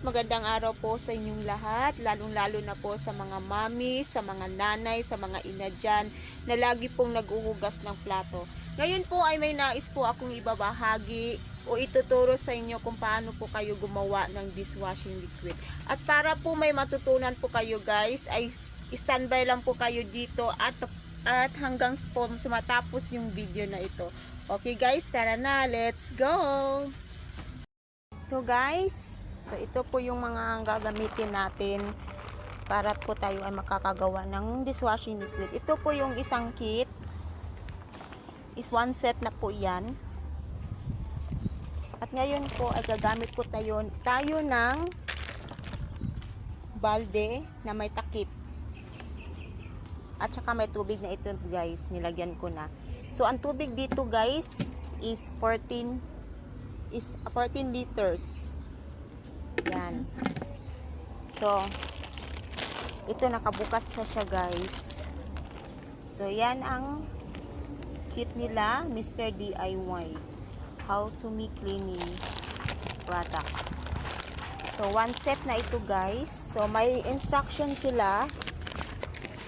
magandang araw po sa inyong lahat, lalong-lalo na po sa mga mami, sa mga nanay, sa mga ina dyan, na lagi pong naguhugas ng plato. Ngayon po ay may nais po akong ibabahagi o ituturo sa inyo kung paano po kayo gumawa ng dishwashing liquid. At para po may matutunan po kayo guys, ay standby lang po kayo dito at at hanggang po matapos yung video na ito. Okay guys, tara na, let's go! Ito guys, so ito po yung mga gagamitin natin para po tayo ay makakagawa ng dishwashing liquid. Ito po yung isang kit. Is one set na po yan. At ngayon po ay gagamit po tayo, tayo ng balde na may takip. At saka may tubig na ito guys, nilagyan ko na. So ang tubig dito guys is 14 is 14 liters. Yan. So, ito nakabukas na siya guys. So, yan ang kit nila, Mr. DIY. How to make cleaning product. So, one set na ito guys. So, may instruction sila.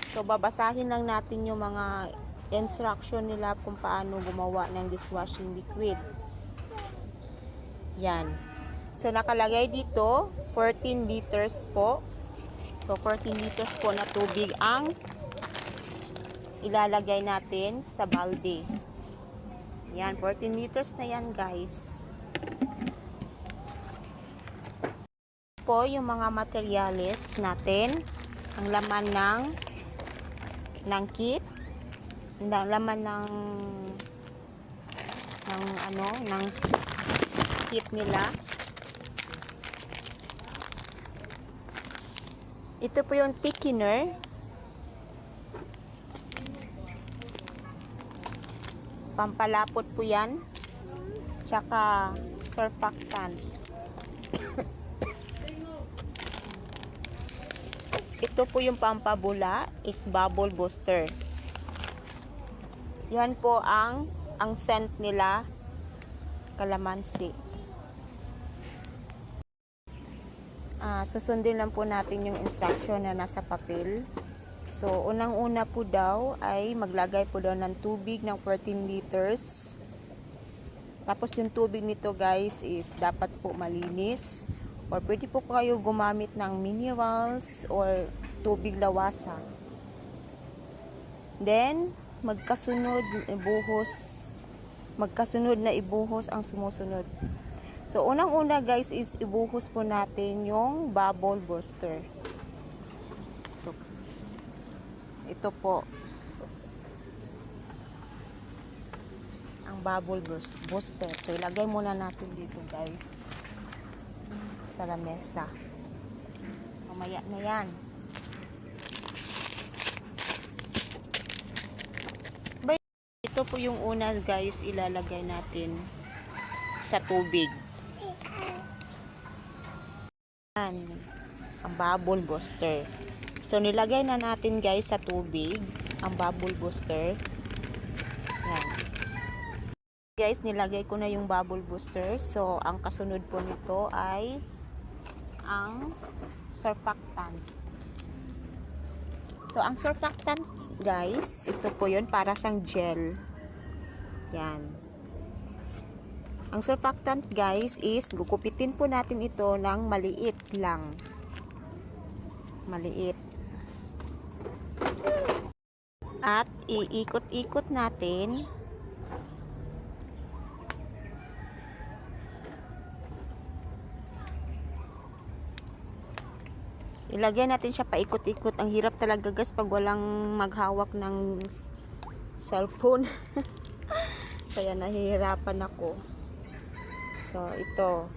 So, babasahin lang natin yung mga instruction nila kung paano gumawa ng dishwashing liquid. Yan. So, nakalagay dito, 14 liters po. So, 14 liters po na tubig ang ilalagay natin sa balde. Yan, 14 liters na yan, guys. Po, yung mga materyales natin. Ang laman ng ng kit. Ang laman ng ng ano, ng kit nila. Ito po yung thickener. Pampalapot po yan. Tsaka surfactant. Ito po yung pampabula is bubble booster. Yan po ang ang scent nila kalamansi. Ah, susundin lang po natin yung instruction na nasa papel. So, unang-una po daw ay maglagay po daw ng tubig ng 14 liters. Tapos yung tubig nito guys is dapat po malinis. Or pwede po kayo gumamit ng minerals or tubig lawasa. Then, magkasunod ibuhos magkasunod na ibuhos ang sumusunod. So, unang-una guys is ibuhos po natin yung bubble booster. Ito, ito po. Ang bubble booster. So, ilagay muna natin dito guys. Sa lamesa. Mamaya na yan. Ito po yung una guys ilalagay natin sa tubig. Yan. Ang bubble booster. So nilagay na natin guys sa tubig ang bubble booster. Yan. Guys, nilagay ko na yung bubble booster. So ang kasunod po nito ay ang surfactant. So, ang surfactant, guys, ito po yun, para siyang gel. Yan. Ang surfactant, guys, is gukupitin po natin ito ng maliit lang. Maliit. At iikot-ikot natin ilagay natin siya paikot-ikot ang hirap talaga guys pag walang maghawak ng cellphone kaya nahihirapan ako so ito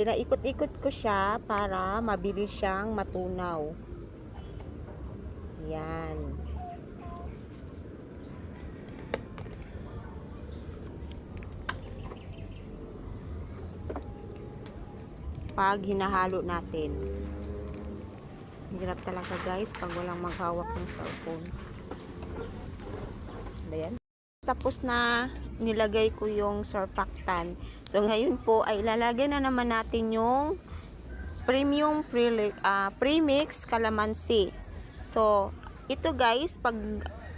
pinaikot-ikot ko siya para mabilis siyang matunaw yan pag hinahalo natin. Hirap talaga guys pag walang maghawak ng cellphone. Tapos na nilagay ko yung surfactant. So ngayon po ay ilalagay na naman natin yung premium pre ah, premix calamansi. So ito guys, pag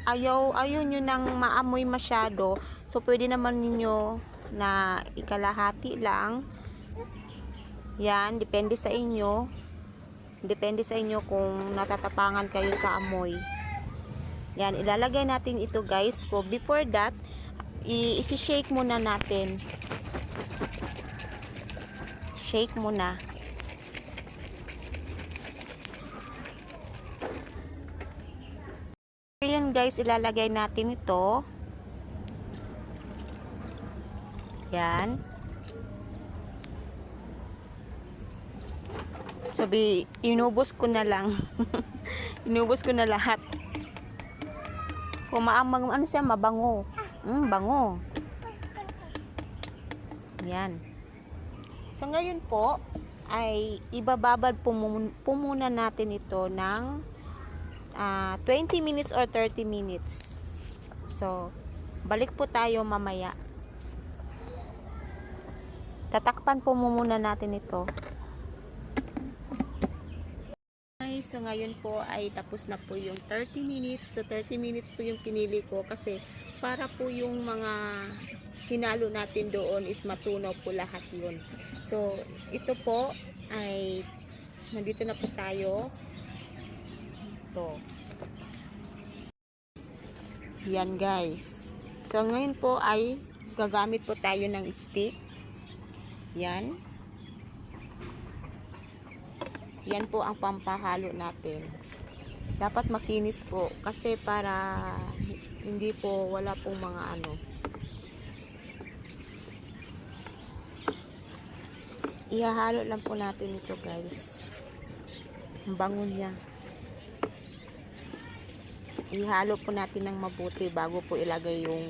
ayaw ayaw nyo nang maamoy masyado, so pwede naman ninyo na ikalahati lang. Yan, depende sa inyo. Depende sa inyo kung natatapangan kayo sa amoy. Yan, ilalagay natin ito guys. So, before that, i- isi-shake muna natin. Shake muna. Ayan guys, ilalagay natin ito. Yan. Sabi, inubos ko na lang. inubos ko na lahat. Kumaamang, ano siya, mabango. Mm, bango. Yan. So, ngayon po, ay ibababad po, mun- po muna natin ito ng ah, 20 minutes or 30 minutes. So, balik po tayo mamaya. Tatakpan po mu- muna natin ito. So ngayon po ay tapos na po yung 30 minutes. So 30 minutes po yung pinili ko kasi para po yung mga hinalo natin doon is matunaw po lahat yun. So ito po ay nandito na po tayo. Ito. Yan guys. So ngayon po ay gagamit po tayo ng stick. Yan. Yan po ang pampahalo natin. Dapat makinis po kasi para hindi po wala pong mga ano. Ihahalo lang po natin ito guys. Ang bango niya. Ihalo po natin ng mabuti bago po ilagay yung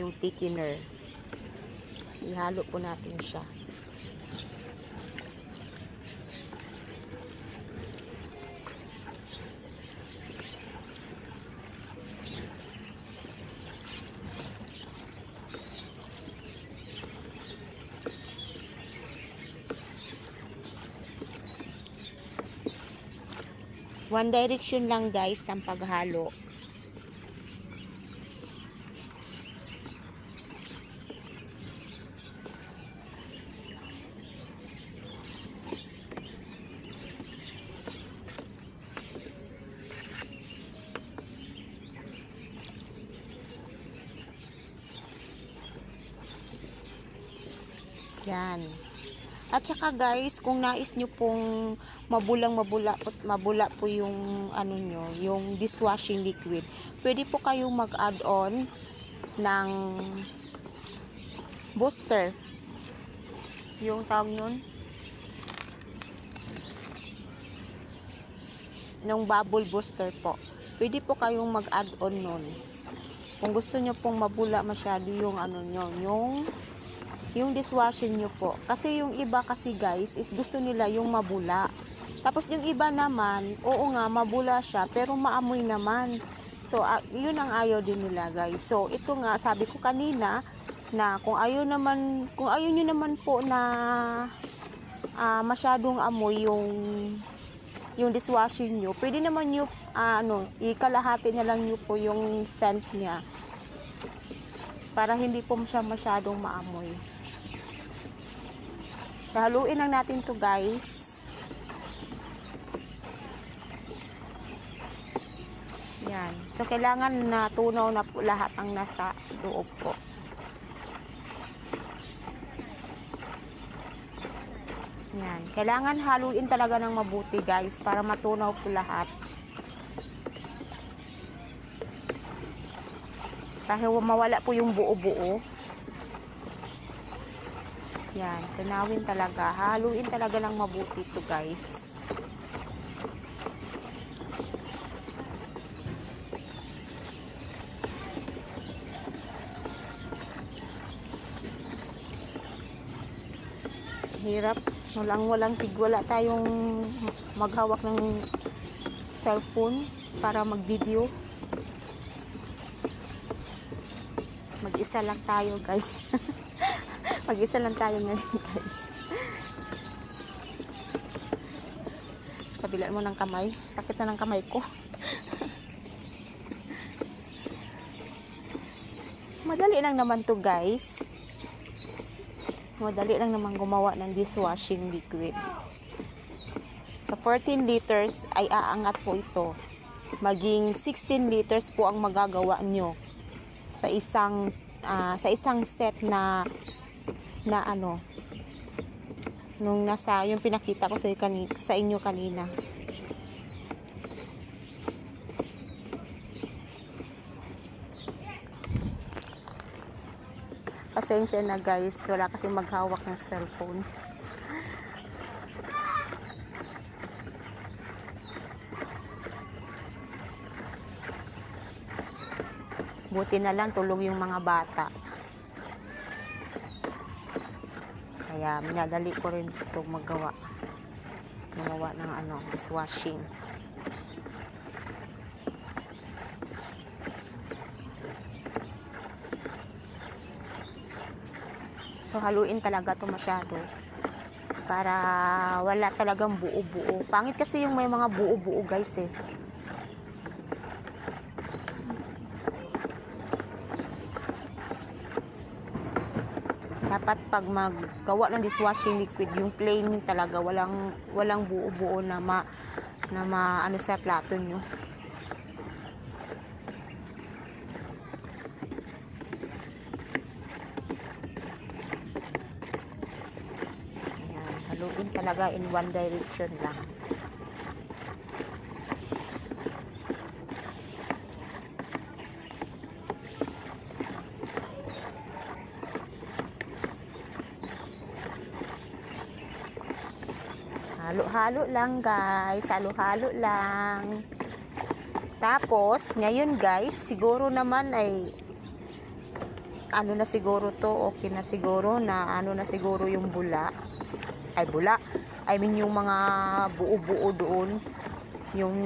yung thickener. Ihalo po natin siya. One direction lang guys ang paghalo. Yan. At saka guys, kung nais nyo pong mabulang mabula, mabula po yung ano nyo, yung dishwashing liquid, pwede po kayong mag-add on ng booster. Yung tawag nun? Nung bubble booster po. Pwede po kayong mag-add on nun. Kung gusto nyo pong mabula masyado yung ano nyo, yung yung dishwashing nyo po. Kasi yung iba kasi guys, is gusto nila yung mabula. Tapos yung iba naman, oo nga, mabula siya, pero maamoy naman. So, ah, yun ang ayaw din nila guys. So, ito nga, sabi ko kanina, na kung ayaw naman, kung ayaw nyo naman po na ah, masyadong amoy yung yung dishwashing nyo, pwede naman nyo, ah, ano, ikalahati na lang nyo po yung scent niya para hindi po siya masyadong maamoy. Haluin lang natin to guys. Yan. So, kailangan na tunaw na po lahat ang nasa loob po. Yan. Kailangan haluin talaga ng mabuti guys para matunaw po lahat. Para mawala po yung buo-buo. Yan, tunawin talaga. Haluin talaga ng mabuti to guys. Hirap. Walang walang tigwala tayong maghawak ng cellphone para mag-video. mag-isa lang tayo guys. mag-isa lang tayo ngayon guys. Sa kabila mo ng kamay. Sakit na ng kamay ko. Madali lang naman to guys. Madali lang naman gumawa ng dishwashing liquid. Sa 14 liters ay aangat po ito. Maging 16 liters po ang magagawa nyo sa isang ah, sa isang set na na ano nung nasa yung pinakita ko sa inyo kanina, sa inyo kanina. Pasensya na guys, wala kasi maghawak ng cellphone. Buti na lang tulog yung mga bata. Kaya minadali ko rin ito magawa. Gumawa ng ano, dishwashing. So haluin talaga to masyado. Para wala talagang buo-buo. Pangit kasi yung may mga buo-buo guys eh. Dapat pag maggawa ng dishwashing liquid yung plain talaga walang walang buo-buo na ma na ma ano sa plato nyo. Ayan, haluin talaga in one direction lang Halo-halo lang guys. Halo-halo lang. Tapos, ngayon guys, siguro naman ay ano na siguro to, okay na siguro na ano na siguro yung bula. Ay bula. I mean yung mga buo-buo doon. Yung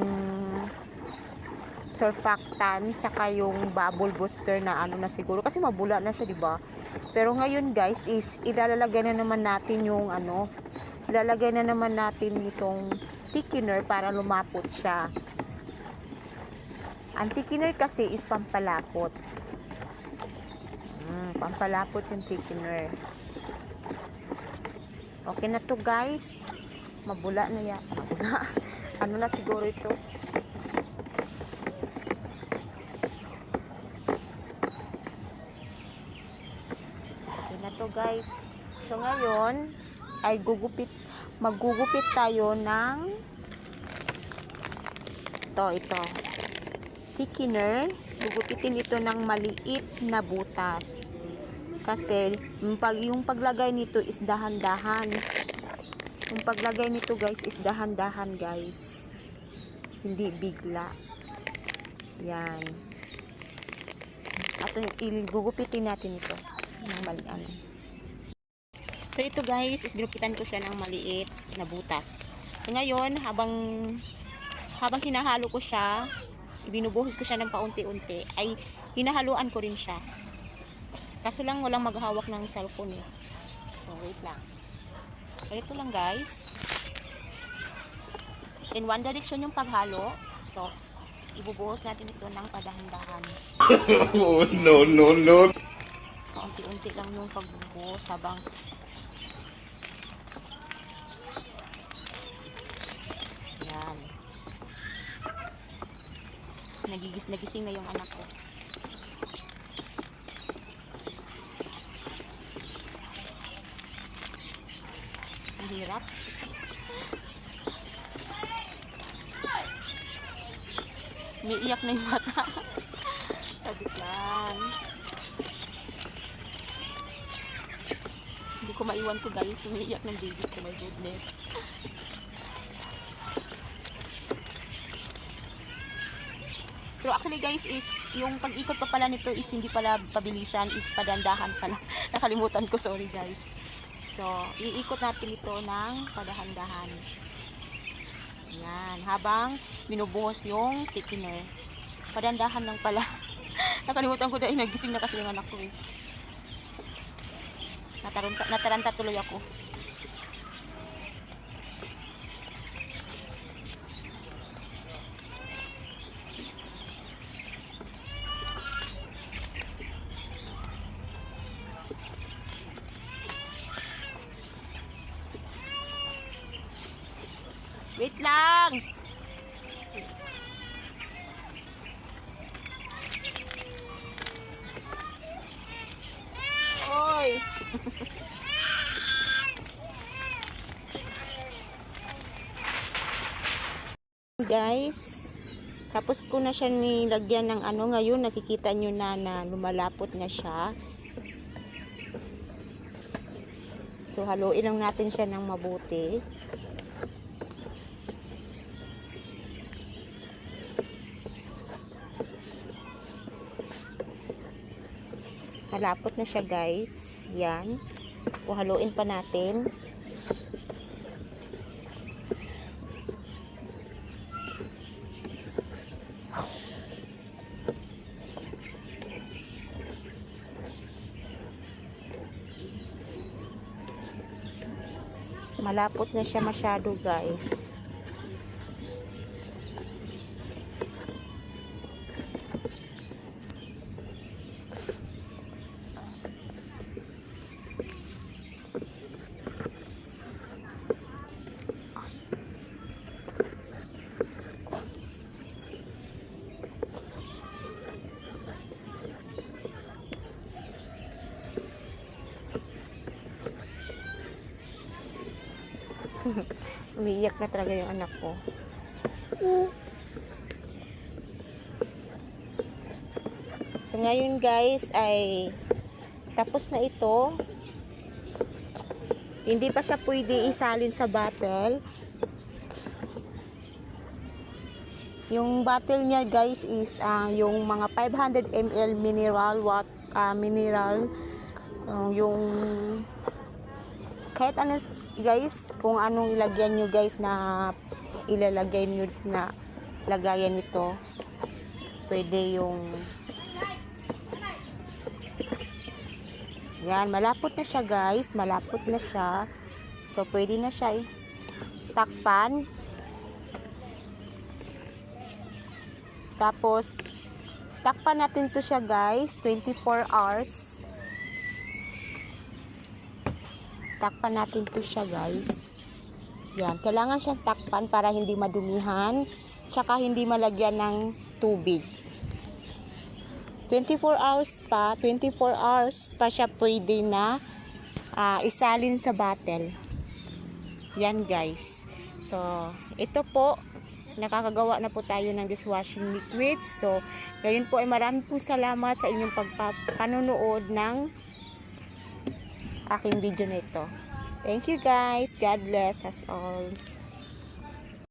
surfactant tsaka yung bubble booster na ano na siguro kasi mabula na siya, 'di ba? Pero ngayon guys is ilalagay na naman natin yung ano ilalagay na naman natin itong thickener para lumapot siya. Ang thickener kasi is pampalapot. Mm, pampalapot yung thickener. Okay na to guys. Mabula na yan. Mabula. ano na siguro ito? Okay na to guys. So ngayon, ay gugupit maggugupit tayo ng ito ito. Thickener. Gugupitin ito ng maliit na butas. Kasi yung, pag, yung paglagay nito is dahan-dahan. Yung paglagay nito guys is dahan-dahan guys. Hindi bigla. Yan. At gugupitin natin ito. Ng mali ano So ito guys, is ginupitan ko siya ng maliit na butas. So ngayon, habang habang hinahalo ko siya, ibinubuhos ko siya ng paunti-unti, ay hinahaluan ko rin siya. Kaso lang walang maghawak ng cellphone eh. So wait lang. Ito lang guys. In one direction yung paghalo. So, ibubuhos natin ito ng padahan-dahan. oh, no, no, no. Paunti-unti lang yung pagbubuhos habang Yan. Nagigis nagising na yung anak ko. Ang hirap. May iyak na yung mata. Sabit lang. Ko maiwan to guys. Umiiyak ng baby ko. My goodness. Pero actually guys is yung pag-ikot pa pala nito is hindi pala pabilisan is padandahan pala. Nakalimutan ko sorry guys. So, iikot natin ito ng padahan-dahan. Yan, habang binubuhos yung thickener. Padandahan lang pala. Nakalimutan ko dahil nagising na kasi yung anak ko eh. Nataranta, nataranta tuloy ako. Wait lang! Oy! Guys, tapos ko na siya nilagyan ng ano ngayon, nakikita nyo na na lumalapot na siya. So, haluin lang natin siya ng mabuti. Malapot na siya guys. Yan. Haluin pa natin. Malapot na siya masyado guys. Umiiyak na talaga yung anak ko. So ngayon guys ay tapos na ito. Hindi pa siya pwede isalin sa bottle. Yung bottle niya guys is ah, yung mga 500 ml mineral wat ah, mineral ah, yung kahit ano guys kung anong ilagyan nyo guys na ilalagay nyo na lagayan nito pwede yung yan malapot na siya guys. Malapot na siya. So pwede na siya eh. takpan tapos takpan natin to siya guys 24 hours takpan natin to siya guys. Yan. Kailangan siyang takpan para hindi madumihan tsaka hindi malagyan ng tubig. 24 hours pa 24 hours pa siya pwede na ah, isalin sa bottle. Yan guys. So ito po nakakagawa na po tayo ng dishwashing liquid. So ngayon po ay maraming pong salamat sa inyong pagpapanonood ng aking video na ito. Thank you guys. God bless us all.